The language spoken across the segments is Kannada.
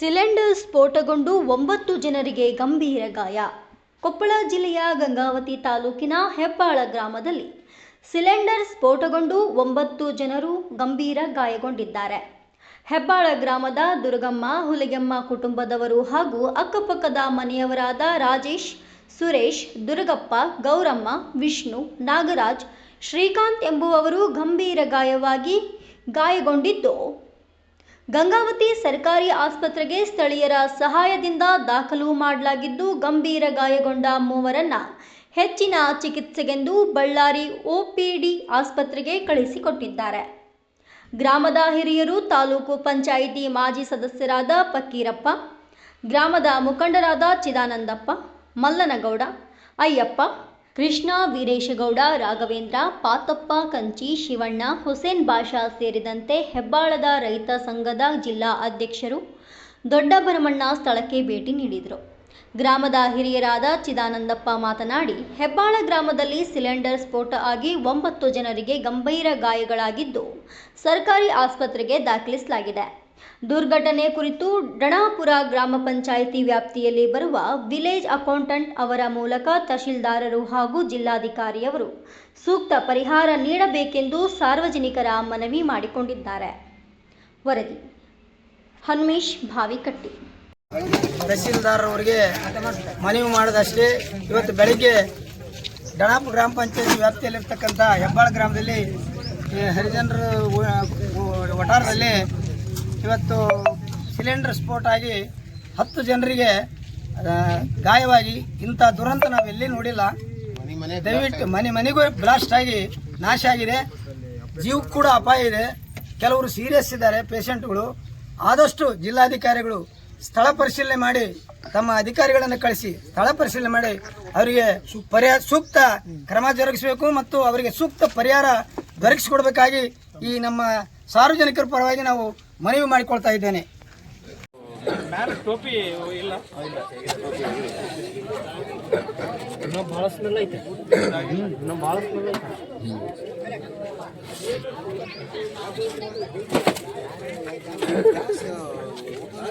ಸಿಲಿಂಡರ್ ಸ್ಫೋಟಗೊಂಡು ಒಂಬತ್ತು ಜನರಿಗೆ ಗಂಭೀರ ಗಾಯ. ಕೊಪ್ಪಳ ಜಿಲ್ಲೆಯ ಗಂಗಾವತಿ ತಾಲೂಕಿನ ಹೆಬ್ಬಾಳ ಗ್ರಾಮದಲ್ಲಿ ಸಿಲಿಂಡರ್ ಸ್ಫೋಟಗೊಂಡು ಒಂಬತ್ತು ಜನರು ಗಂಭೀರ ಗಾಯಗೊಂಡಿದ್ದಾರೆ. ಹೆಬ್ಬಾಳ ಗ್ರಾಮದ ದುರ್ಗಮ್ಮ, ಹುಲಿಗೆಮ್ಮ ಕುಟುಂಬದವರು ಹಾಗೂ ಅಕ್ಕಪಕ್ಕದ ಮನೆಯವರಾದ ರಾಜೇಶ್, ಸುರೇಶ್, ದುರ್ಗಪ್ಪ, ಗೌರಮ್ಮ, ವಿಷ್ಣು, ನಾಗರಾಜ್, ಶ್ರೀಕಾಂತ್ ಎಂಬುವವರು ಗಂಭೀರ ಗಾಯವಾಗಿ ಗಾಯಗೊಂಡಿದ್ದು ಗಂಗಾವತಿ ಸರ್ಕಾರಿ ಆಸ್ಪತ್ರೆಗೆ ಸ್ಥಳೀಯರ ಸಹಾಯದಿಂದ ದಾಖಲು ಮಾಡಲಾಗಿದ್ದು ಗಂಭೀರ ಗಾಯಗೊಂಡ ಮೂವರನ್ನ ಹೆಚ್ಚಿನ ಚಿಕಿತ್ಸೆಗೆಂದು ಬಳ್ಳಾರಿ ಒಪಿಡಿ ಆಸ್ಪತ್ರೆಗೆ ಕಳಿಸಿಕೊಟ್ಟಿದ್ದಾರೆ. ಗ್ರಾಮದ ಹಿರಿಯರು ತಾಲೂಕು ಪಂಚಾಯಿತಿ ಮಾಜಿ ಸದಸ್ಯರಾದ ಪಕ್ಕೀರಪ್ಪ ಗ್ರಾಮದ ಮುಖಂಡರಾದ ಚಿದಾನಂದಪ್ಪ, ಮಲ್ಲನಗೌಡ, ಅಯ್ಯಪ್ಪ ಕೃಷ್ಣ ವೀರೇಶಗೌಡ, ರಾಘವೇಂದ್ರ, ಪಾತಪ್ಪ, ಕಂಚಿ, ಶಿವಣ್ಣ, ಹುಸೇನ್ ಬಾಷಾ ಸೇರಿದಂತೆ ಹೆಬ್ಬಾಳದ ರೈತ ಸಂಘದ ಜಿಲ್ಲಾ ಅಧ್ಯಕ್ಷರು ದೊಡ್ಡಬರಮಣ್ಣ ಸ್ಥಳಕ್ಕೆ ಭೇಟಿ ನೀಡಿದರು. ಗ್ರಾಮದ ಹಿರಿಯರಾದ ಚಿದಾನಂದಪ್ಪ ಮಾತನಾಡಿ, ಹೆಬ್ಬಾಳ ಗ್ರಾಮದಲ್ಲಿ ಸಿಲಿಂಡರ್ ಸ್ಫೋಟ ಆಗಿ ಒಂಬತ್ತು ಜನರಿಗೆ ಗಂಭೀರ ಗಾಯಗಳಾಗಿದ್ದು, ಸರ್ಕಾರಿ ಆಸ್ಪತ್ರೆಗೆ ದಾಖಲಿಸಲಾಗಿದೆ. ದುರ್ಘಟನೆ ಕುರಿತು ಡಣಾಪುರ ಗ್ರಾಮ ಪಂಚಾಯಿತಿ ವ್ಯಾಪ್ತಿಯಲ್ಲಿ ಬರುವ ವಿಲೇಜ್ ಅಕೌಂಟೆಂಟ್ ಅವರ ಮೂಲಕ ತಹಶೀಲ್ದಾರರು ಹಾಗೂ ಜಿಲ್ಲಾಧಿಕಾರಿಯವರು ಸೂಕ್ತ ಪರಿಹಾರ ನೀಡಬೇಕೆಂದು ಸಾರ್ವಜನಿಕರ ಮನವಿ ಮಾಡಿಕೊಂಡಿದ್ದಾರೆ ವರದಿ ಹನುಮೇಶ್ ಭಾವಿಕಟ್ಟಿ ತಹಸೀಲ್ದಾರ್ ಅವರಿಗೆ ಮನವಿ ಮಾಡಿದಷ್ಟೇ ಇವತ್ತು ಬೆಳಿಗ್ಗೆ ಡಣಾಪುರ ಗ್ರಾಮ ಪಂಚಾಯತಿ ವ್ಯಾಪ್ತಿಯಲ್ಲಿರ್ತಕ್ಕಂಥ ಹೆಬ್ಬಾಳ ಗ್ರಾಮದಲ್ಲಿ ಹರಿಜನರ ವಠಾರದಲ್ಲಿ ಇವತ್ತು ಸಿಲಿಂಡರ್ ಸ್ಫೋಟ ಆಗಿ ಹತ್ತು ಜನರಿಗೆ ಗಾಯವಾಗಿ ಇಂಥ ದುರಂತ ನಾವು ಎಲ್ಲಿ ನೋಡಿಲ್ಲ. ದಯವಿಟ್ಟು ಮನೆ ಮನೆಗೂ ಬ್ಲಾಸ್ಟ್ ಆಗಿ ನಾಶ ಆಗಿದೆ. ಜೀವಕ್ಕೆ ಕೂಡ ಅಪಾಯ ಇದೆ. ಕೆಲವರು ಸೀರಿಯಸ್ ಇದ್ದಾರೆ ಪೇಷಂಟ್ಗಳು ಆದಷ್ಟು ಜಿಲ್ಲಾಧಿಕಾರಿಗಳು ಸ್ಥಳ ಪರಿಶೀಲನೆ ಮಾಡಿ, ತಮ್ಮ ಅಧಿಕಾರಿಗಳನ್ನು ಕಳಿಸಿ ಸ್ಥಳ ಪರಿಶೀಲನೆ ಮಾಡಿ ಅವರಿಗೆ ಪರಿಹಾರ ಸೂಕ್ತ ಕ್ರಮ ಜರುಗಿಸಬೇಕು ಮತ್ತು ಅವರಿಗೆ ಸೂಕ್ತ ಪರಿಹಾರ ದೊರಕಿಸಿಕೊಡ್ಬೇಕಾಗಿ ಈ ನಮ್ಮ ಸಾರ್ವಜನಿಕರ ಪರವಾಗಿ ನಾವು ಮನವಿ ಮಾಡಿಕೊಳ್ತಾ ಇದ್ದೇನೆ.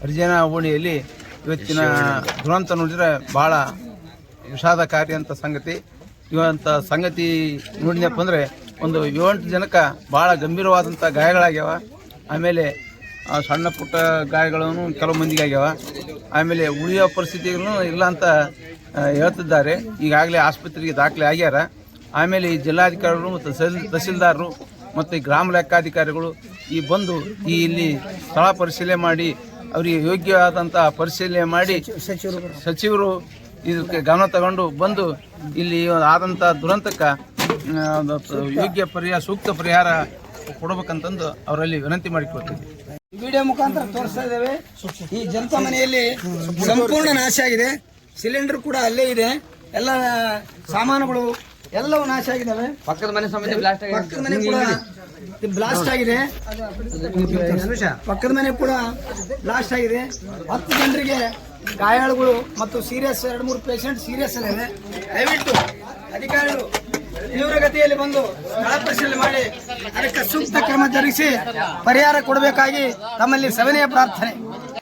ಹರಿಜನ ಓಣಿಯಲ್ಲಿ ಇವತ್ತಿನ ದುರಂತ ನೋಡಿದ್ರೆ ಭಾಳ ವಿಷಾದಕಾರಿ ಅಂತ ಸಂಗತಿ. ಇವಂಥ ಸಂಗತಿ ನೋಡಿದಪ್ಪ ಅಂದರೆ ಒಂದು ಏಳೆಂಟು ಜನಕ್ಕೆ ಭಾಳ ಗಂಭೀರವಾದಂಥ ಗಾಯಗಳಾಗ್ಯಾವ. ಆಮೇಲೆ ಆ, ಸಣ್ಣ ಪುಟ್ಟ ಗಾಯಗಳನ್ನು ಕೆಲವು ಮಂದಿಗೆ ಆಗ್ಯಾವ. ಆಮೇಲೆ ಉಳಿಯೋ ಪರಿಸ್ಥಿತಿಗೂ ಇಲ್ಲ ಅಂತ ಹೇಳ್ತಿದ್ದಾರೆ. ಈಗಾಗಲೇ ಆಸ್ಪತ್ರೆಗೆ ದಾಖಲೆ ಆಗ್ಯಾರ. ಆಮೇಲೆ ಈ ಜಿಲ್ಲಾಧಿಕಾರಿಗಳು ಮತ್ತು ತಹಸೀಲ್ ತಹಸೀಲ್ದಾರರು ಮತ್ತು ಈ ಗ್ರಾಮ ಲೆಕ್ಕಾಧಿಕಾರಿಗಳು ಈ ಬಂದು ಈ ಇಲ್ಲಿ ಸ್ಥಳ ಪರಿಶೀಲನೆ ಮಾಡಿ ಅವರಿಗೆ ಯೋಗ್ಯವಾದಂಥ ಪರಿಶೀಲನೆ ಮಾಡಿ ಸಚಿವರು ಸಚಿವರು ಇದಕ್ಕೆ ಗಮನ ತಗೊಂಡು ಬಂದು ಇಲ್ಲಿ ಆದಂಥ ದುರಂತಕ್ಕೆ ಒಂದು ಯೋಗ್ಯ ಪರಿಹಾರ ಸೂಕ್ತ ಪರಿಹಾರ ಕೊಡಬೇಕಂತಂದು ಅವರಲ್ಲಿ ವಿನಂತಿ ಮಾಡಿಕೊಳ್ತೀವಿ. ವಿಡಿಯೋ ಮುಖಾಂತರ ತೋರಿಸ್ತಾ ಇದ್ದೇವೆ. ಈ ಜನತಾ ಮನೆಯಲ್ಲಿ ಸಂಪೂರ್ಣ ನಾಶ ಆಗಿದೆ. ಸಿಲಿಂಡರ್ ಕೂಡ ಅಲ್ಲೇ ಇದೆ. ಎಲ್ಲ ಸಾಮಾನುಗಳು ಎಲ್ಲವೂ ನಾಶ ಆಗಿದ್ದಾವೆ. ಪಕ್ಕದ ಮನೆ ಸಮೇತ ಬ್ಲಾಸ್ಟ್ ಪಕ್ಕದ ಮನೆ ಕೂಡ ಬ್ಲಾಸ್ಟ್ ಆಗಿದೆ. ಪಕ್ಕದ ಮನೆ ಕೂಡ ಬ್ಲಾಸ್ಟ್ ಆಗಿದೆ. ಹತ್ತು ಜನರಿಗೆ ಗಾಯಾಳುಗಳು ಮತ್ತು ಸೀರಿಯಸ್ ಎರಡು ಮೂರು ಪೇಷಂಟ್ ಸೀರಿಯಸ್ ಅಲ್ಲಿದೆ ದಯವಿಟ್ಟು ಅಧಿಕಾರಿಗಳು ತೀವ್ರಗತಿಯಲ್ಲಿ ಬಂದು ಸ್ಥಳ ಪರಿಶೀಲನೆ ಮಾಡಿ, ಅದಕ್ಕೆ ಸೂಕ್ತ ಕ್ರಮ ಜರುಗಿಸಿ ಪರಿಹಾರ ಕೊಡಬೇಕಾಗಿ ತಮ್ಮಲ್ಲಿ ಸವಿನಯ ಪ್ರಾರ್ಥನೆ.